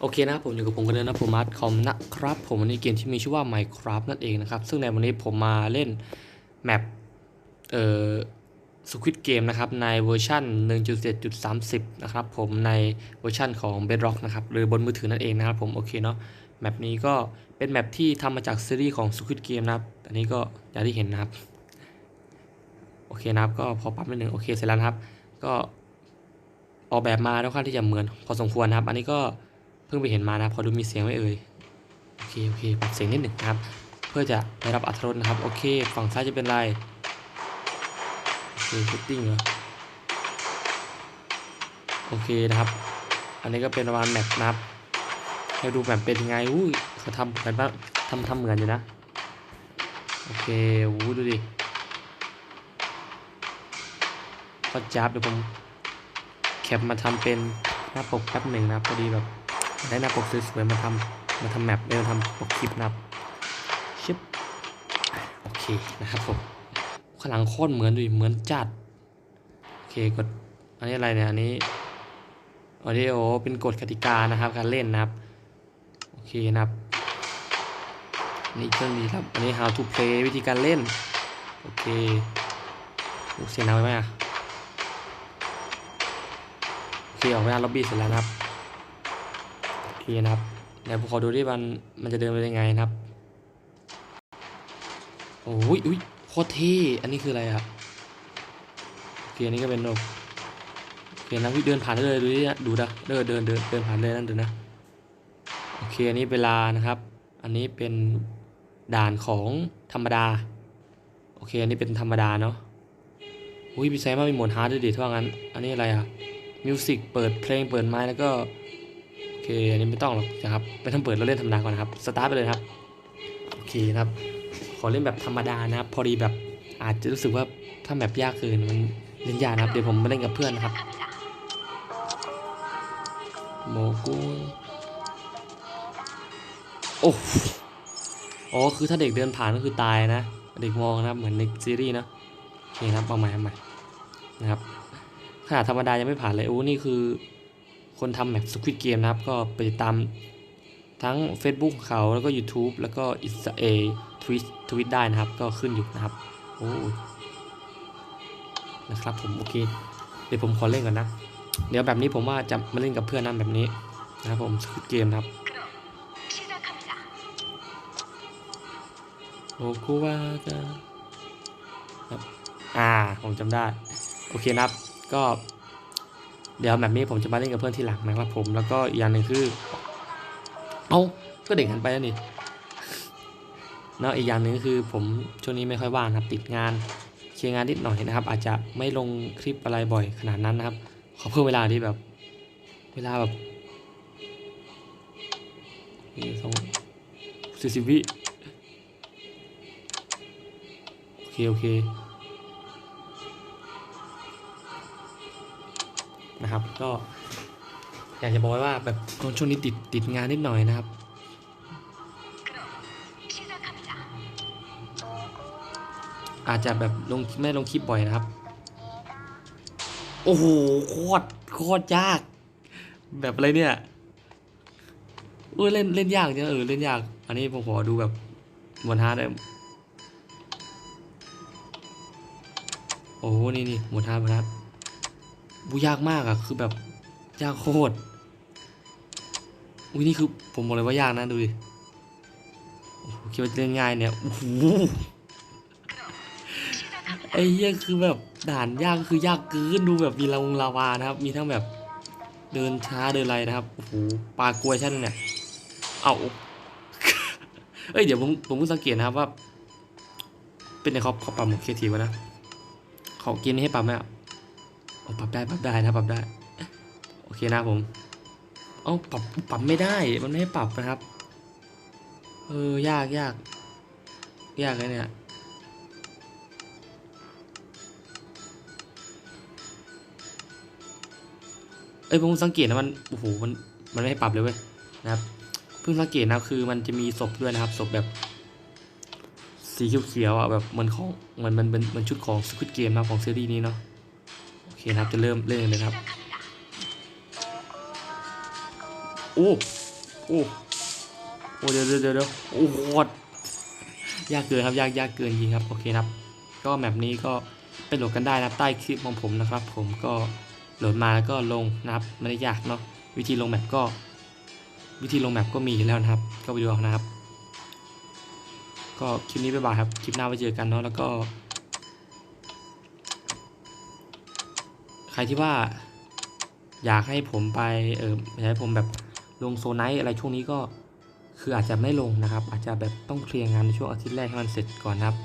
โอเคนะครับผมอยู่กับผมกันเลยนะผมมาร์ทคอมนะครับ ผมวันนี้เกมที่มีชื่อว่า Minecraft นั่นเองนะครับ ซึ่งในวันนี้ผมมาเล่นแมปเอ่อสควิตเกมนะครับ ในเวอร์ชัน1.7.30 นะครับผมในเวอร์ชันของ Bedrock นะครับ หรือบนมือถือนั่นเองนะครับผมโอเคเนาะแมปนี้ก็เป็นแมปที่ทำมาจากซีรีส์ของ Squid Game นะครับ อันนี้ก็อย่างที่เห็นนะครับ โอเคนะครับก็พอปรับนิดนึงโอเคเสร็จแล้วนะครับ ก็ออกแบบมาค่อนข้างที่จะเหมือนพอสมควรนะครับ อันนี้ก็ เพิ่งไปเห็นมานะพอดูมีเสียงไหมเอ่ยโอเคโอเคปรับเสียงนิดหนึ่งครับ เพื่อจะได้รับอรรถรสนะครับโอเค ฝั่งซ้ายจะเป็นไรโอเคฟิตติ้งเหรอโอเคนะครับ อันนี้ก็เป็นประมาณแมปนะครับให้ดูแมปเป็นยังไงอุ้ยเขาทำกันบ้างทำทำเหมือนอยู่นะโอเคอู้ดูดิก็จับเดี๋ยวผมแคปมาทำเป็นหน้าปกแป๊บหนึ่งนะพอดีแบบ ได้หน้าปกสวยๆมาทำมาทำแมปเออทำปกคลิปนะครับชิปโอเคนะครับผมข้างหลังโคตรเหมือนดูดิเหมือนจัดโอเคกดอันนี้อะไรเนี่ยอันนี้ออดิโอเป็นกฎกติกานะครับ การเล่นนะครับโอเคนะครับอันนี่เครื่องดีครับอันนี้ how to play วิธีการเล่นโอเคโอเสียงดังไปไหมอะโอเคออกไปหน้าล็อบบี้เสร็จแล้วนะครับ โอเคนะครับเดี๋ยวผมขอดูดิมันมันจะเดินไปยังไงนะครับโอ้ยอุ้ยโคตรเท่อันนี้คืออะไรครับโอเคอันนี้ก็เป็นนกโอเคนะพี่เดินผ่านได้เลยดูดิดูนะเดินเดินเดินเดินผ่านเลยนั่นดูนะโอเคอันนี้เวลานะครับ อันนี้เป็นด่านของธรรมดาโอเคอันนี้เป็นธรรมดาเนาะอุ้ยพี่ไซมามีหมดฮาร์ดด้วยดิถ้างั้น อันนี้อะไรอะมิวสิกเปิดเพลงเปิดไม้แล้วก็ เคอันนี้ไม่ต้องหรอกนะครับไปทำเปิดเราเล่นธรรมดาก่อนนะครับสตาร์ทไปเลยครับโอเคนะครับ ขอเล่นแบบธรรมดานะครับ พอดีแบบอาจจะรู้สึกว่าถ้าแบบยากเกินมันเล่นยากนะครับ เดี๋ยวผมมาเล่นกับเพื่อนนะครับโมกุโอ้อ๋อคือถ้าเด็กเดินผ่านก็คือตายนะ เด็กมองนะครับเหมือนในซีรีส์นะโอเคครับเอาใหม่เอาใหม่นะครับขนาดธรรมดายังไม่ผ่านเลยโอ้นี่คือ คนทำแบบสควิตเกมนะครับ ก็ไปติดตามทั้ง Facebook ของเขาแล้วก็ YouTube แล้วก็อิสเอทวิตทวิตได้นะครับ ก็ขึ้นอยู่นะครับ โอ้นะครับผมโอเค เดี๋ยวผมขอเล่นก่อนนะ เดี๋ยวแบบนี้ผมว่าจะมาเล่นกับเพื่อนนะแบบนี้นะครับผมสควิตเกมนะครับโอคุวากะครับอ่า ผมจำได้ โอเคนะครับ ก็ เดี๋ยวแบบนี้ผมจะมาเล่นกับเพื่อนที่หลังนะครับผมแล้วก็อีกอย่างหนึ่งคือ เอ้าก็เด็กหันไปแล้วนี่เนาะอีกอย่างหนึ่งคือผมช่วงนี้ไม่ค่อยว่างครับติดงานเคลียร์งานนิดหน่อยนะครับ อาจจะไม่ลงคลิปอะไรบ่อยขนาดนั้นนะครับ ขอเพิ่มเวลาที่แบบ เวลาแบบนี่สองสี่สิบวิโอเค โอเค นะครับ ก็อยากจะบอกไว้ว่าแบบช่วงนี้ติดติดงานนิดหน่อยนะครับ อาจจะแบบลงไม่ลงคลิปบ่อยนะครับ โอ้โหโคตรโคตรยาก แบบอะไรเนี่ยเออเล่นเล่นยากจริงเออเล่นยาก อันนี้ผมขอดูแบบบนฮาร์ดได้โอ้โหนี่นี่หมดฮาร์ดหมดฮาร์ด บูยากมากอะคือแบบยากโคตร อุ้ยนี่คือผมบอกเลยว่ายากนะดูดิโอ้โหคิดว่าเล่นง่ายเนี่ย โอ้โห ไอ้เหี้ยคือแบบด่านยากคือยากเกินดูแบบมีลาวงลาวานะครับ มีทั้งแบบเดินช้าเดินอะไรนะครับ โอ้โห ปลากลวยชั้นเนี่ย เอาเอ้ยเดี๋ยวผมผมเพิ่งสังเกตนะครับว่า เป็นในเขาเขาปรับหมดเคทีวะนะ เขาเกมนี้ให้ปรับไหมอะ ปรับได้ปรับได้นะปรับได้ โอเคนะผมเอ้าปรับปรับไม่ได้มันไม่ให้ปรับนะครับ เออยากยากยากเลยเนี่ยเอ้ยผมสังเกตนะมันโอ้โหมันมันไม่ให้ปรับเลยเว้ยนะครับเพิ่งสังเกตนะคือมันจะมีศพด้วยนะครับศพแบบสีเขียวๆอะแบบเหมือนของเหมือนมันเป็นมันชุดของสควิตเกมนะของซีรีส์นี้เนาะ นะครับจะเริ่มเล่นเลยครับโอ้โอ้โอ้เดี๋ยวเดี๋ยวเดี๋ยวโอ้โหยากเกินครับยากยากเกินจริงครับโอเคครับ ก็แมปนี้ก็ไปโหลดกันได้นะใต้คลิปของผมนะครับ ผมก็โหลดมาแล้วก็ลงนะครับไม่ได้ยากเนาะวิธีลงแมปก็ วิธีลงแมปก็มีอยู่แล้วนะครับ ก็ไปดูเอานะครับ ก็คลิปนี้บ๊ายบายครับคลิปหน้าไว้เจอกันเนาะแล้วก็ ครที่ว่า อยากให้ผมไปเอออยากให้ผมแบบลงโซนไนท์อะไรช่วงนี้ก็คืออาจจะไม่ลงนะครับ อาจจะแบบต้องเคลียร์งานในช่วงอาทิตย์แรกให้มันเสร็จก่อนนะครับ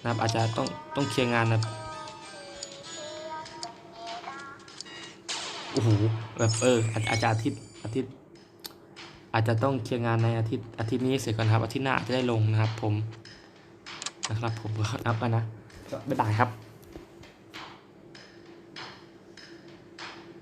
นะครับอาจจะต้องต้องเคลียร์งานนะโอ้โหแบบเอออาจจะอาทิตย์อาทิตย์ อาจจะต้องเคลียร์งานในอาทิตย์อาทิตย์นี้เสร็จก่อนครับอาทิตย์หน้าจะได้ลงนะครับ ผมนะครับผมก็นับกันนะบ๊ายบายครับ